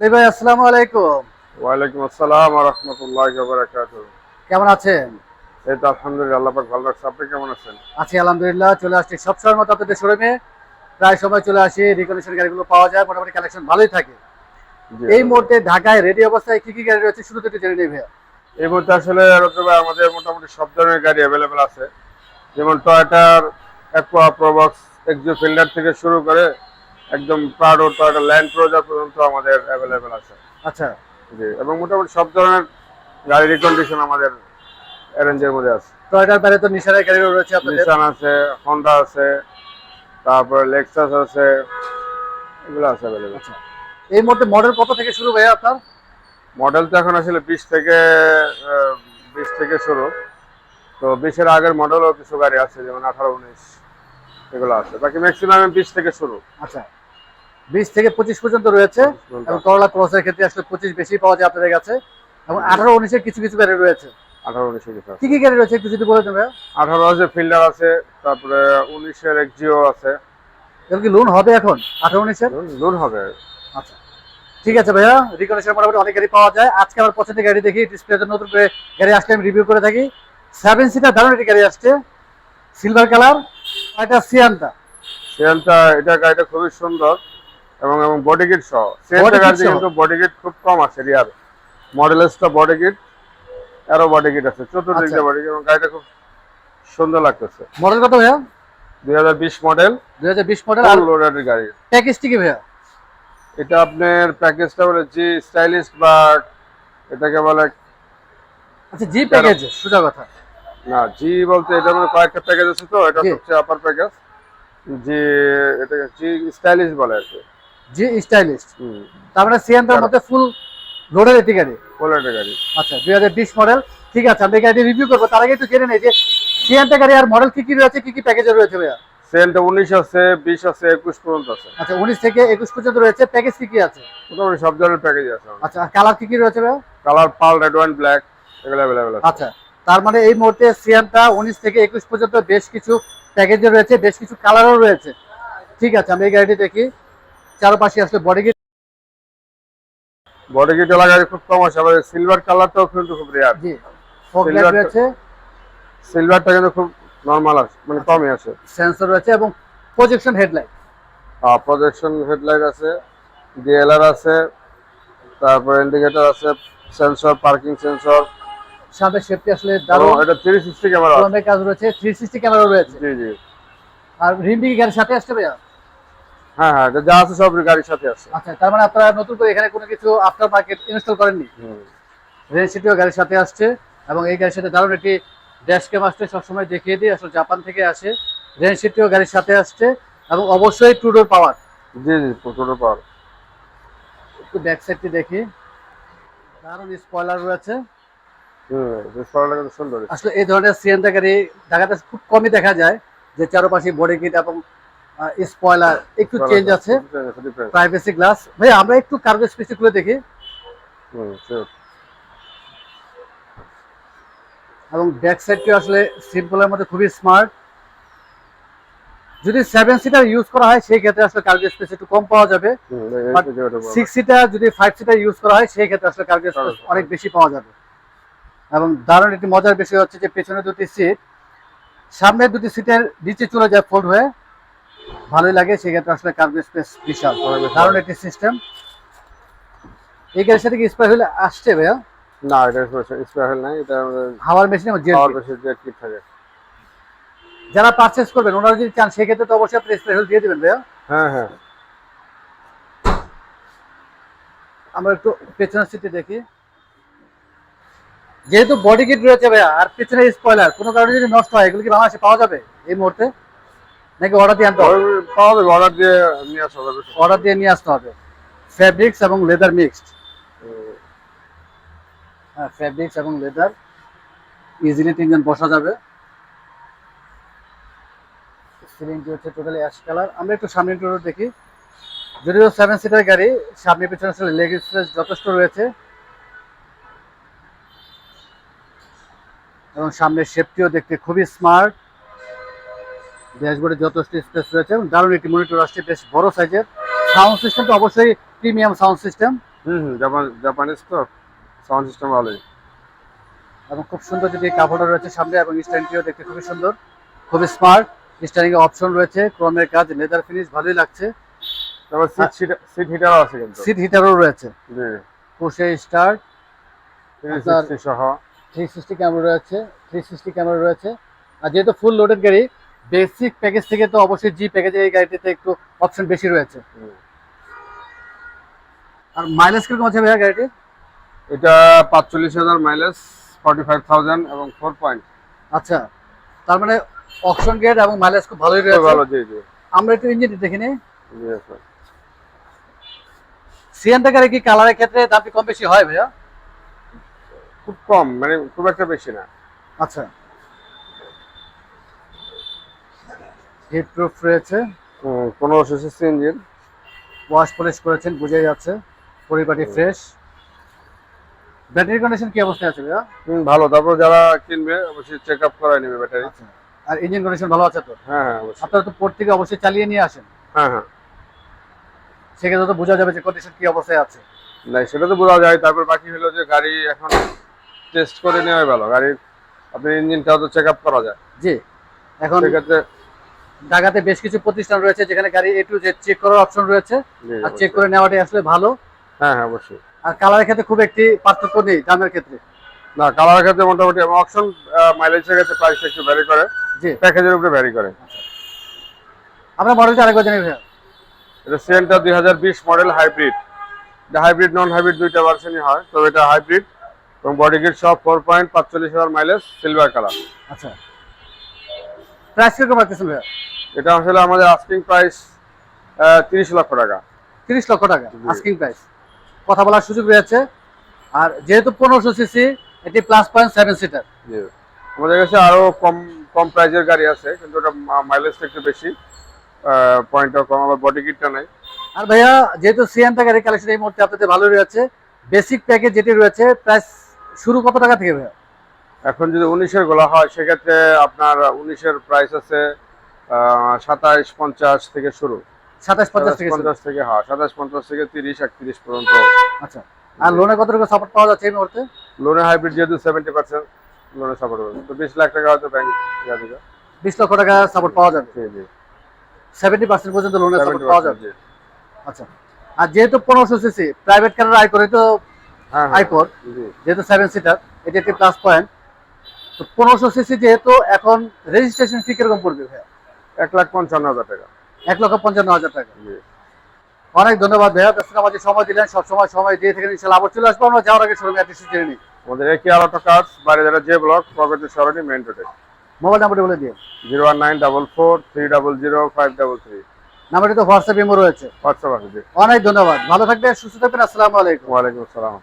ভাই আসসালামু আলাইকুম। ওয়ালাইকুম আসসালাম রহমতুল্লাহ বারাকাত কেমন আছেন? এই তো আলহামদুলিল্লাহ আল্লাহ পাক ভালো রাখছে। আপনি কেমন আছেন? আছি আলহামদুলিল্লাহ চলে আসছি সবসময়ের মতো আপনাদের শোরুমে প্রায় সময় চলে আসি রিকন্ডিশন গাড়িগুলো পাওয়া যায় মোটামুটি কালেকশন ভালোই থাকে। এই মুহূর্তে ঢাকায় রেডি অবস্থায় কি কি গাড়ি রয়েছে তো একটু জেনে এই মুহূর্তে আসলে আমাদের মোটামুটি সব ধরনের গাড়ি অ্যাভেলেবেল আছে। যেমন টয়োটার অ্যাকোয়া প্রবক্স এক্সিও ফিল্ডার থেকে শুরু করে একদম প্রাডো টয়োটা ল্যান্ড ক্রুজার পর্যন্ত আমাদের অ্যাভেলেবেল আছে। আচ্ছা। জি এবং মোটামুটি সব ধরনের গাড়ির কন্ডিশন আমাদের অ্যারেঞ্জের মধ্যে আছে। টয়টার বাইরে তো নিশানের গাড়ি রয়েছে আপনাদের? নিসান আছে হন্ডা আছে তারপরে লেক্সাস আছে এগুলো আছে অ্যাভেলেবেল আচ্ছা। এই মুহূর্তে মডেল কত থেকে শুরু ভাইয়া আপনার? মডেল তো এখন আসলে বিশ থেকে বিশ থেকে শুরু। তো বিশের আগের মডেলও কিছু গাড়ি আছে যেমন আঠারো উনিশ এগুলো আছে। বাকি ম্যাক্সিমাম বিশ থেকে শুরু। আচ্ছা। বিশ থেকে পঁচিশ পর্যন্ত রয়েছে। এবং করলা ক্রসের ক্ষেত্রে আসলে পঁচিশ বেশি পাওয়া যায় আপনাদের কাছে। এবং আঠারো উনিশের কিছু কিছু গাড়ি রয়েছে। আঠারো কিছু কি কি গাড়ি রয়েছে একটু যদি বলে দেন আঠারো আছে ফিল্ডার আছে তারপরে উনিশের এক্সিও আছে। এগুলো কি লোন হবে এখন? আঠারো উনিশের? লোন হবে। আচ্ছা। ঠিক আছে ভাইয়া মোটামুটি অনেক গাড়ি পাওয়া যায়। আজকে আমার পছন্দের গাড়ি দেখি ডিসপ্লেতে নতুন করে গাড়ি আসলে আমি রিভিউ করে থাকি। সেভেন সিটার দারুণ একটি গাড়ি আসছে সিলভার কালার এটা সিয়ানটা সিএনটা এটা গাড়িটা খুবই সুন্দর। এবং এবং বডি কিট সহ। Kit কিন্তু বডি কিট খুব কম আছে রিয়ার মডেলেসটা বডি কিট আরও বডি কিট আছে। চতুর্দিকে আচ্ছা। বডি কিট এবং গাড়িটা খুব সুন্দর লাগতেছে। মডেল কত ভাইয়া? দুই হাজার বিশ মডেল দুই হাজার বিশ মডেল আর লোডেড গাড়ি। প্যাকেজটি কি ভাইয়া? এটা আপনার প্যাকেজটা বলে জি স্টাইলিশ বা এটাকে বলে আচ্ছা জি প্যাকেজ সোজা কথা। না জি বলতে এটা মানে কয়েকটা প্যাকেজ আছে তো এটা। সবচেয়ে আপার প্যাকেজ জি এটাকে জি স্টাইলিশ বলে আর কি। জি স্টাইলিশ। হুম। তার মানে সিয়ানটার মধ্যে ফুল লোডের একটি গাড়ি। লোডেড গাড়ি। আচ্ছা দুই হাজার বিশ মডেল ঠিক আছে আমি গাড়ি রিভিউ করব। তার আগে একটু জেনে নেই যে সিয়ানটা গাড়ি আর মডেল কি কি রয়েছে কি কি প্যাকেজে রয়েছে ভাইয়া? সেন্টটা উনিশ আছে বিশ আছে একুশ পর্যন্ত আছে। আচ্ছা উনিশ থেকে একুশ পর্যন্ত রয়েছে। প্যাকেজ কি কি আছে? মোটামুটি সব ধরনের প্যাকেজ আছে আচ্ছা কালার কি কি রয়েছে ভাইয়া? Colour pearl red wine black এগুলো অ্যাভেলেবেল আছে। আচ্ছা তার মানে এই মুহূর্তে সিয়ানটা উনিশ থেকে একুশ পর্যন্ত বেশ কিছু প্যাকেজে রয়েছে বেশ কিছু কালারও রয়েছে। ঠিক আছে আমি এই গাড়িটি দেখি। চারপাশে আসলে বডি কিট বডি কিট ওলা গাড়ি খুব কম আছে আবার সিলভার কালারটাও কিন্তু খুব রেয়ার জি ফগ লাইট রয়েছে। সিলভারটা কিন্তু খুব নরমাল আছে মানে কমই আছে। সেন্সর রয়েছে এবং প্রজেকশন হেডলাইট প্রজেকশন হেডলাইট আছে ডিএলআর আছে তারপর ইন্ডিকেটর আছে সেন্সর পার্কিং সেন্সর সাথে সেফটি আসলে দারুণ। এটা থ্রি সিক্সটি ক্যামেরা আছে কাজ রয়েছে থ্রি সিক্সটি ক্যামেরা রয়েছে। জি জি। আর রিমডি গাড়ির সাথে আসছে ভাইয়া? হ্যাঁ হ্যাঁ যা আছে সব গাড়ির সাথে আছে। আচ্ছা তার মানে আপনারা নতুন করে এখানে কোনো কিছু আফটার মার্কেট ইনস্টল করেননি। রেজিস্ট্রিটিও গাড়ির সাথে আসছে এবং এই গাড়ির সাথে দারুণ একটি ড্যাশ ক্যাম আসছে সবসময় দেখিয়ে দিই আসলে জাপান থেকে আসে। রেজিস্ট্রিটিও গাড়ির সাথে আসছে এবং অবশ্যই টু ডোর পাওয়ার জি জি পাওয়ার একটু ব্যাক সাইডটি দেখি। দারুণ স্পয়লার রয়েছে। আসলে এই ধরনের সিএনটা গাড়ি ঢাকাতে খুব কমই দেখা যায় যে চারপাশে বডি কিট এবং স্পয়লার একটু চেঞ্জ আছে। প্রাইভেসি গ্লাস ভাই আমরা একটু কার্গো খুলে দেখি। এবং ব্যাক সাইডটি আসলে সিম্পলের মধ্যে খুবই স্মার্ট যদি সেভেন সিটার ইউজ করা হয় সেই ক্ষেত্রে আসলে কার্গো স্পেস একটু কম পাওয়া যাবে। সিক্স সিটার যদি ফাইভ সিটার ইউজ করা হয় সেই ক্ষেত্রে আসলে কার্গো স্পেস অনেক বেশি পাওয়া যাবে। এবং দারুণ একটি মজার বিষয় হচ্ছে যে পেছনে দুটি সিট সামনের দুটি সিটের নিচে চলে যায় ফোল্ড হয়ে। ভালোই লাগে সেক্ষেত্রে আসলে কার্গো স্পেস বিশাল দারুণ একটি সিস্টেম এই গাড়ির সাথে কি স্পাই হলে আসছে ভাইয়া? না এটা স্পেশাল নাই এটা হাওয়ার মেশিন পাওয়ার বেশি যে কিট থাকে। যারা পারচেস করবেন ওনারা যদি চান সেক্ষেত্রে তো অবশ্যই আপনি স্পেশাল দিয়ে দেবেন ভাইয়া। হ্যাঁ হ্যাঁ। আমরা একটু পেছনের সিটে দেখি। যেহেতু বডি কিট রয়েছে ভাইয়া আর পেছনে স্পয়লার কোনো কারণে যদি নষ্ট হয় এগুলো কি বাংলাদেশে পাওয়া যাবে এই মুহূর্তে? নাকি অর্ডার দিয়ে আনতে হবে? পাওয়া যাবে অর্ডার দিয়ে নিয়ে আসা যাবে। অর্ডার দিয়ে নিয়ে আসতে হবে। ফ্যাব্রিক্স এবং লেদার মিক্সড হ্যাঁ ফ্যাব্রিক্স এবং লেদার ইজিলি তিনজন বসা যাবে। সিলিংটি হচ্ছে টোটালি অ্যাশ কালার আমরা একটু সামনে একটু দেখি। যদিও সেভেন সিটার গাড়ি সামনে পিছনে আসলে লেগ স্পেস যথেষ্ট রয়েছে। এবং সামনের শেপটিও দেখতে খুবই স্মার্ট ড্যাশবোর্ডে যথেষ্ট স্পেস রয়েছে এবং দারুণ একটি মনিটর আসছে বেশ বড় সাইজের। সাউন্ড সিস্টেম তো অবশ্যই প্রিমিয়াম সাউন্ড সিস্টেম। হুম হুম জাপান জাপানিজ তো সাউন্ড সিস্টেম ভালোই। এবং খুব সুন্দর যদি কাপড়টা রয়েছে সামনে এবং স্ট্যান্ডটিও দেখতে খুবই সুন্দর খুবই স্মার্ট। স্ট্যান্ডিং অপশন রয়েছে ক্রোমের কাজ লেদার ফিনিশ ভালোই লাগছে। তারপর সিট সিট হিটারও আছে কিন্তু। সিট হিটারও রয়েছে। জি। পুষে স্টার্ট সহ। থ্রি সিক্সটি ক্যামেরা রয়েছে থ্রি সিক্সটি ক্যামেরা রয়েছে। আর যেহেতু ফুল লোডেড গাড়ি বেসিক প্যাকেজ থেকে তো অবশ্যই জি প্যাকেজে এই গাড়িটিতে একটু অপশন বেশি রয়েছে। আর মাইলেজ কীরকম আছে ভাইয়া গাড়িটি এটা পাঁচচল্লিশ হাজার মাইলেজ ফর্টি ফাইভ থাউজেন্ড এবং ফোর পয়েন্ট আচ্ছা তার মানে অপশন গেট এবং মাইলেজ খুব ভালোই রয়েছে ভালো জি জি। আমরা একটু ইঞ্জিনটি দেখে নিই। সিএনটা গাড়ি কি কালারের ক্ষেত্রে দামটি কম বেশি হয় ভাইয়া? খুব কম মানে খুব একটা বেশি না। আচ্ছা। হিট প্রুফ রয়েছে। পনেরোশো সিসি ইঞ্জিন। ওয়াশ পলিশ করেছেন বোঝাই যাচ্ছে। পরিপাটি ফ্রেশ। ব্যাটারি কন্ডিশন কি অবস্থায় আছে ভাইয়া? ভালো। তারপর যারা কিনবে অবশ্যই চেক আপ করাই নেবে ব্যাটারি। আচ্ছা। আর ইঞ্জিন কন্ডিশন ভালো আছে তো? হ্যাঁ হ্যাঁ অবশ্যই। আপনারা তো পোর্ট থেকে অবশ্যই চালিয়ে নিয়ে আসেন। হ্যাঁ হ্যাঁ। সেক্ষেত্রে তো বোঝা যাবে যে কন্ডিশন কি অবস্থায় আছে। না সেটা তো বোঝা যায়। তারপর বাকি হলো যে গাড়ি এখন টেস্ট করে নেওয়াই ভালো। গাড়ির আপনার ইঞ্জিনটাও তো চেক আপ করা যায়। জি। এখন সেক্ষেত্রে ঢাকাতে বেশ কিছু প্রতিষ্ঠান রয়েছে যেখানে গাড়ি এ টু জেড চেক করার অপশন রয়েছে। আর চেক করে নেওয়াটাই আসলে ভালো। হ্যাঁ হ্যাঁ অবশ্যই। আর কালারের ক্ষেত্রে খুব একটি পার্থক্য নেই দামের ক্ষেত্রে। না কালারের ক্ষেত্রে মোটামুটি অপশন মাইলেজের ক্ষেত্রে প্রাইসটা একটু ভ্যারি করে। জি। প্যাকেজের উপরে ভ্যারি করে। আমরা মডেলটা আরেকবার জানি ভাইয়া এটা সিএনটা দুই হাজার বিশ মডেল হাইব্রিড এটা হাইব্রিড নন হাইব্রিড দুইটা ভার্সনই হয় তবে এটা হাইব্রিড এবং বডি কিট সব ফোর পয়েন্ট পাঁচচল্লিশ হাজার মাইলেজ সিলভার কালার আচ্ছা। প্রাইস কীরকম রাখতেছেন ভাইয়া এটা আসলে আমাদের আস্কিং প্রাইস তিরিশ লক্ষ টাকা। তিরিশ লক্ষ টাকা। আস্কিং প্রাইস কথা বলার সুযোগ রয়েছে। আর যেহেতু পনেরোশো সিসি এটি প্লাস পয়েন্ট সেভেন সিটার আমাদের কাছে আরও কম কম প্রাইজের গাড়ি আছে কিন্তু ওটা মাইলেজটা একটু বেশি। পয়েন্টটাও কম আবার বডি কিটটা নাই। আর ভাইয়া যেহেতু সিএনটা গাড়ির কালেকশন এই মুহূর্তে আপনাদের ভালো রয়েছে বেসিক প্যাকেজ যেটি রয়েছে প্রাইস শুরু কত টাকা থেকে ভাইয়া? এখন যদি উনিশের গোলা হয় সেক্ষেত্রে আপনার উনিশের প্রাইস আছে সাতাইশ পঞ্চাশ থেকে শুরু। সাতাশ পঞ্চাশ থেকে শুরু। পঞ্চাশ থেকে হ্যাঁ সাতাশ পঞ্চাশ থেকে তিরিশ একত্রিশ পর্যন্ত। আচ্ছা। আর লোনে কত টাকা সাপোর্ট পাওয়া যাচ্ছে এই মুহূর্তে? লোনের হাইব্রিড যেহেতু সেভেন্টি পার্সেন্ট লোনে সাপোর্ট হবে। তো বিশ লাখ টাকা হয়তো ব্যাংক বিশ লক্ষ টাকা সাপোর্ট পাওয়া যাবে? জি সেভেন্টি পার্সেন্ট পর্যন্ত সাপোর্ট পাওয়া যাবে? আচ্ছা। আর যেহেতু পনেরোশো সিসি প্রাইভেট কারের আয় করে তো হ্যাঁ আইকর যেহেতু সেভেন সিটার এটি একটি প্লাস পয়েন্ট তো পনেরোশো সিসি যেহেতু এখন রেজিস্ট্রেশন ফি কীরকম পড়বে ভাইয়া? এক লাখ পঞ্চান্ন হাজার টাকা। এক লক্ষ পঞ্চান্ন হাজার টাকা। অনেক ধন্যবাদ ভাইয়া আমাকে সময় দিলেন সব সময় দিয়ে ইনশাল্লাহ আবার চলে আসব আমরা যাওয়ার আগে শোরুমে অ্যাড্রেস জেনে নিই। আমাদের একই আলাদা কাজ বাইরে যারা যে ব্লক প্রগতি সরণি রোডে মোবাইল নাম্বারটি বলে দিয়ে zero one nine double four three double zero five double three. নাম্বারটি তো হোয়াটসঅ্যাপ ইমো রয়েছে। হোয়াটসঅ্যাপ আছে অনেক ধন্যবাদ। ভালো থাকবেন সুস্থ থাকবেন আসসালামু আলাইকুম। ওয়ালাইকুম আসসালাম।